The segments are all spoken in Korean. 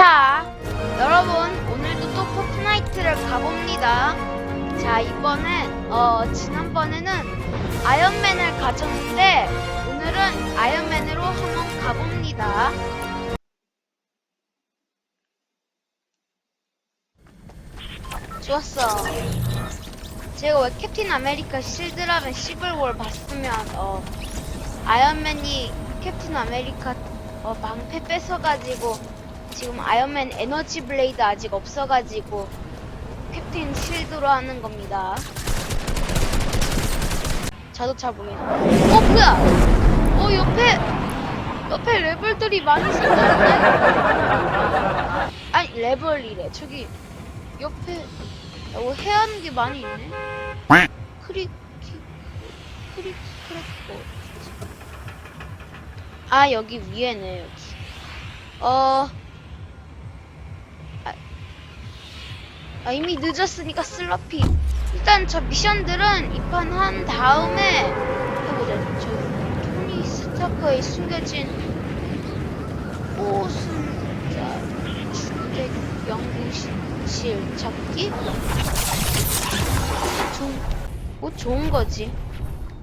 자, 여러분 오늘도 또 포트나이트를 가봅니다. 자, 이번엔 어 지난번에는 아이언맨을 가졌는데 오늘은 아이언맨으로 한번 가봅니다. 좋았어. 제가 왜 캡틴 아메리카 실드라는 시글월 봤으면 어 아이언맨이 캡틴 아메리카 어, 방패 뺏어가지고 지금 아이언맨 에너지 블레이드 아직 없어가지고 캡틴 실드로 하는 겁니다. 자동차 보이나? 어 뭐야? 어 옆에 옆에 레벨들이 많이 생겼네. 아니 레벨이래. 저기 옆에 어, 해야 하는 게 많이 있네. 크릭 크릭 크랙고. 아 여기 위에네 여기. 어. 아, 이미 늦었으니까 슬러피. 일단 저 미션들은 이판 한 다음에 해보자. 저 토니 스타커에 숨겨진 오순자 주택 연구실 찾기? 좀, 뭐 좋은 거지.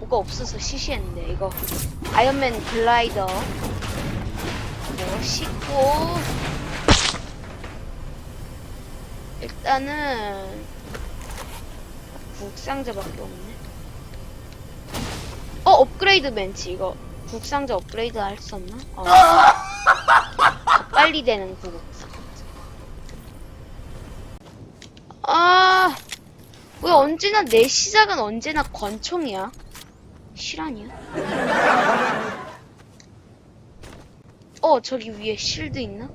뭐가 없어서 시시했는데 이거 아이언맨 글라이더 멋있고 일단은 국상자밖에 없네 어 업그레이드 벤치 이거 국상자 업그레이드 할 수 없나? 어. 빨리 되는 구국상자 아, 왜 언제나 내 시작은 언제나 권총이야? 실화냐? 어, 저기 위에 실드 있나?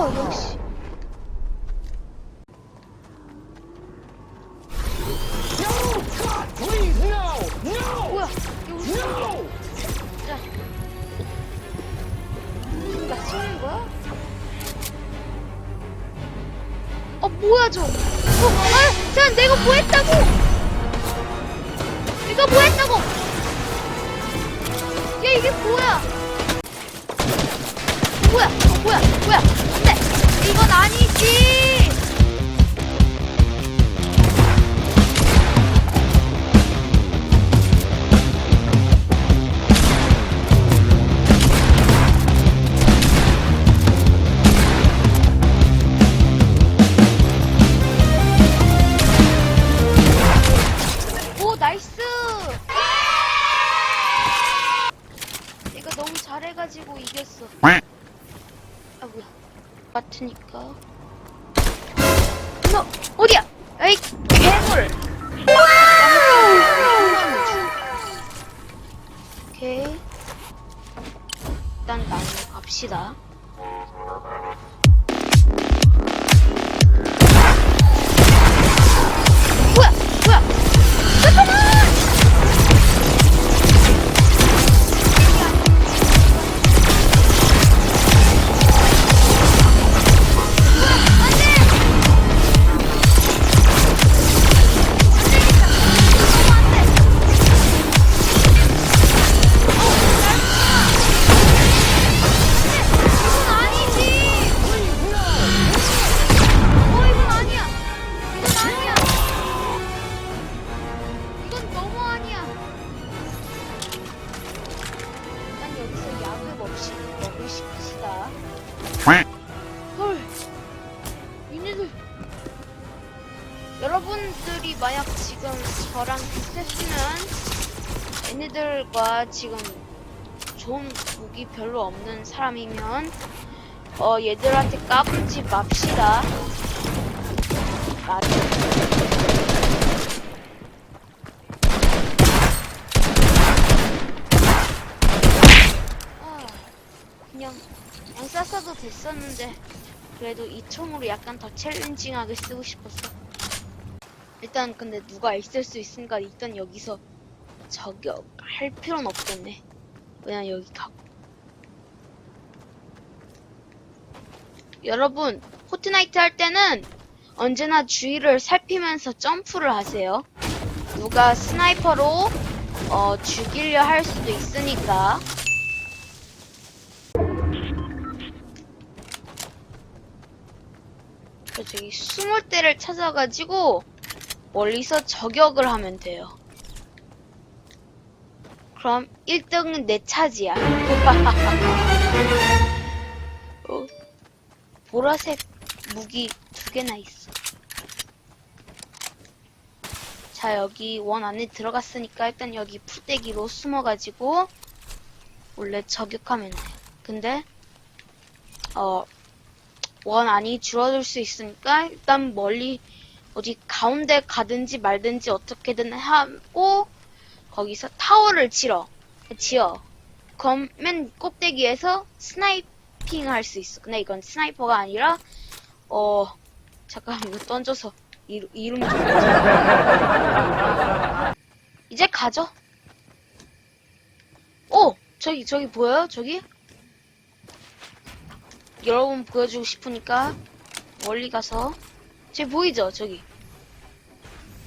어, 역시. No! 뭐야? 이거? 어, 저? 어, 아, 자, 내가 뭐 했다고? 내가 뭐 했다고? 야, 이게 뭐야? 뭐야? 어, 뭐야? 이건 아니지! 갑시다. 헐! 얘네들. 여러분들이 만약 지금 저랑 비슷했으면 얘네들과 지금 좋은 무기 별로 없는 사람이면 어 얘들한테 까불지 맙시다. 맞아. 아, 그냥 안 쌌어도 됐었는데 그래도 이 총으로 약간 더 챌린징하게 쓰고 싶었어. 일단 근데 누가 있을 수 있으니까 일단 여기서 저격할 필요는 없겠네. 그냥 여기 가고. 여러분, 포트나이트 할 때는 언제나 주위를 살피면서 점프를 하세요. 누가 스나이퍼로 어, 죽이려 할 수도 있으니까. 저기 숨을 때를 찾아가지고 멀리서 저격을 하면 돼요. 그럼 1등은 내 차지야. 어, 보라색 무기 두 개나 있어. 자, 여기 원 안에 들어갔으니까 일단 여기 풀떼기로 숨어가지고 원래 저격하면 돼. 근데 어, 원 안이 줄어들 수 있으니까 일단 멀리 어디 가운데 가든지 말든지 어떻게든 하고 거기서 타워를 치러 지어. 그럼 맨 꼭대기에서 스나이핑 할 수 있어. 근데 이건 스나이퍼가 아니라 어 잠깐 이거 던져서 이름, 이름 좀 이제 가죠. 오! 저기, 저기 보여요? 저기? 여러분 보여주고 싶으니까 멀리 가서 저기 보이죠? 저기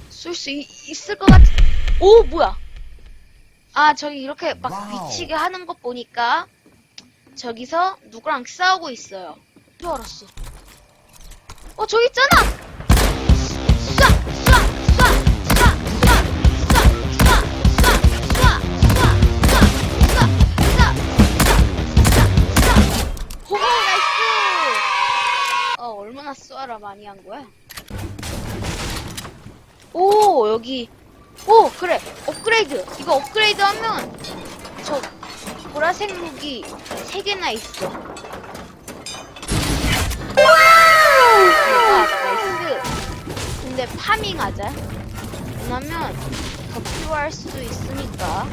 쏠 수 있을 것 같... 오! 뭐야? 아 저기 이렇게 막 와우. 미치게 하는 것 보니까 저기서 누구랑 싸우고 있어요. 줄 알았어. 어 저기 있잖아! 쏘아라 많이 한 거야? 오 여기. 오 그래. 업그레이드. 이거 업그레이드 하면 저 보라색 무기 3개나 있어. 대박 나이스. 근데 파밍하자. 왜냐면 더 필요할 수도 있으니까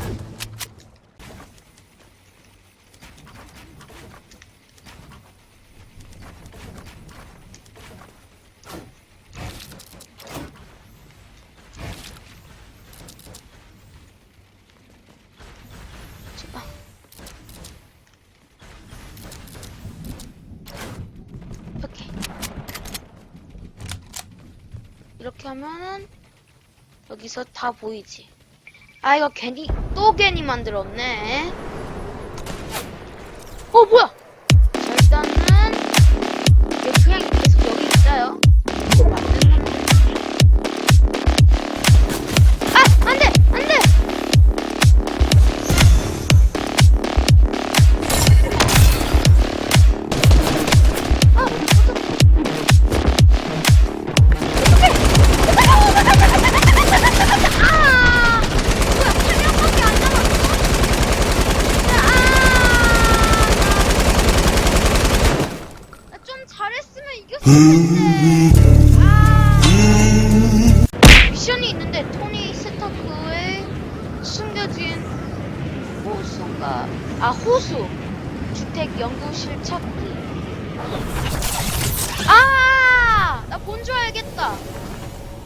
제발 오케이 이렇게 하면은 여기서 다 보이지? 아 이거 괜히 또 괜히 만들었네. 어 뭐야 미션이 있는데 토니 스타크의 숨겨진 호수가 아 호수 주택 연구실 찾기. 아! 나 본 줄 알겠다.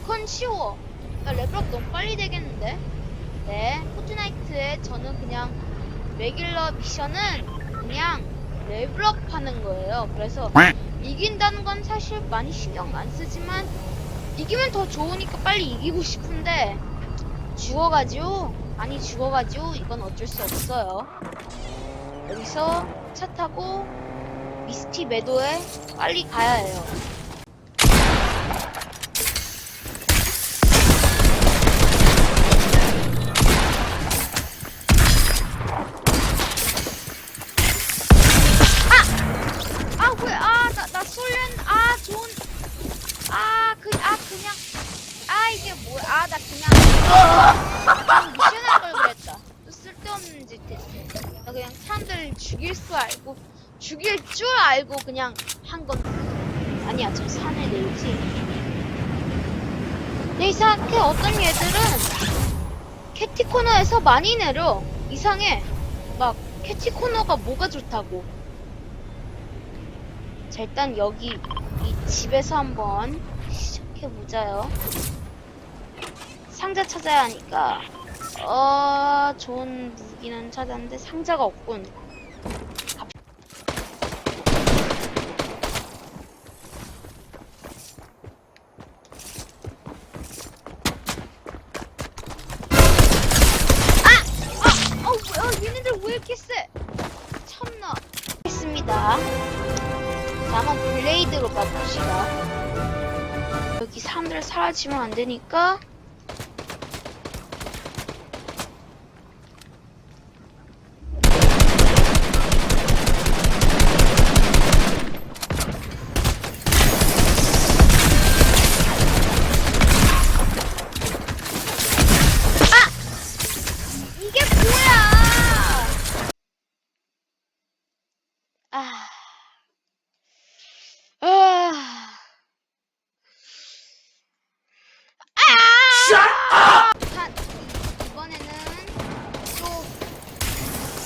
그건 쉬워. 나 레벨업 너무 빨리 되겠는데? 네, 포트나이트에 저는 그냥 레귤러 미션은 그냥 레벨업 하는 거예요. 그래서 이긴다는 건 사실 많이 신경 안 쓰지만 이기면 더 좋으니까 빨리 이기고 싶은데 죽어가지고 아니 죽어가지고 이건 어쩔 수 없어요. 여기서 차 타고 미스티 매도에 빨리 가야 해요. 아, 나 그냥, 그냥 미션 할 걸 그랬다. 또 쓸데없는 짓 했어. 나 그냥 사람들 죽일 수 알고, 죽일 줄 알고 그냥 한 건, 아니야, 저 산에 내리지. 내 이상하게 어떤 얘들은 캐티 코너에서 많이 내려. 이상해. 막, 캐티 코너가 뭐가 좋다고. 자, 일단 여기 이 집에서 한번 시작해보자요. 상자 찾아야 하니까 어 좋은 무기는 찾았는데 상자가 없군 아! 아! 어, 얘네들 왜 이렇게 세? 했습니다. 자, 한번 블레이드로 가봅시다. 여기 사람들 사라지면 안 되니까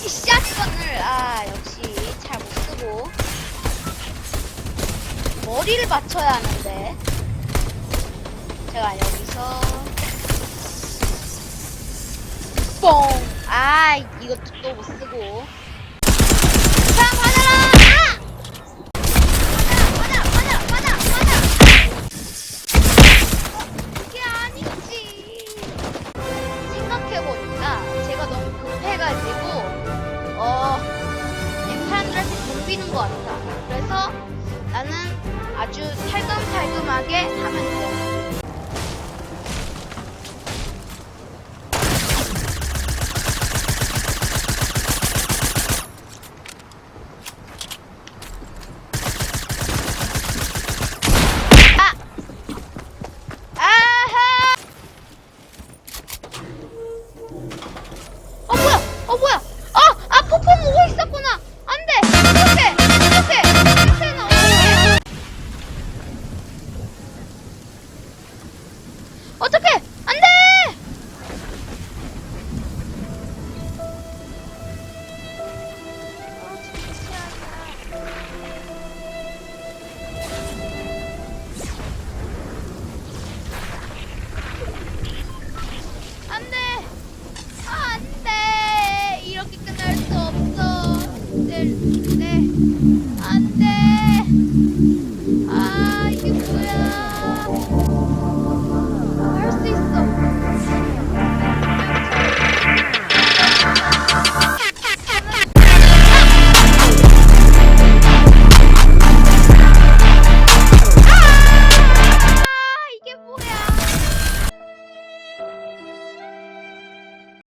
샷건을 아 역시 잘 못쓰고. 머리를 맞춰야 하는데. 제가 여기서. 뽕! 아 이것도 또 못쓰고.